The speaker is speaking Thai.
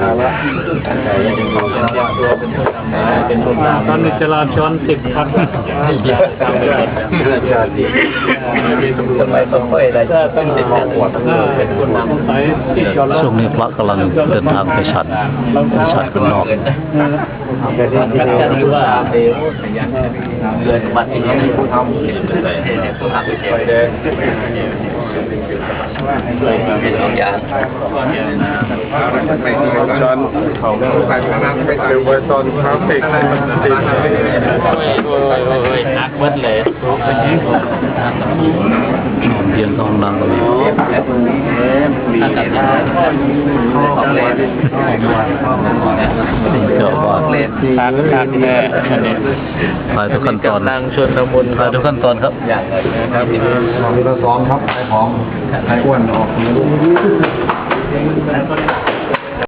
ภาระแต่ยังมีความเตรียมตัวเป็นผู้นำเป็นผู้นำตอนนี้จราจรติดขัดอยากทำเป็นประชาธิทำไมต้องค่อะไรต้องเป็นผู้นำเป็นผู้นำสายที่จอดรถช่วงนี้พระกำลังเดินทางไปฉันไปฉันข้างนอกแต่ที่ที่เราดูว่าเดี๋ยวเกิดอุบัติเหตุผู้ทำผู้ทำ เป็นตัวอย่างไปตอนเขาไปข้างหน้าไปเร็วไปตอนทราฟิกติดโอ้ยโอ้ยนักเบิดเลยเพียงต้องนั่งเลยอากาศยานของเล่น เจ้าว่าเล่นขาดขาดแน่ถ่ายทุกขั้นตอนกำลังชนละมุนถ่ายทุกขั้นตอนครับอย่างไรนะครับเราซ้อมครับไอ้ของไอ้อ้วนออกเ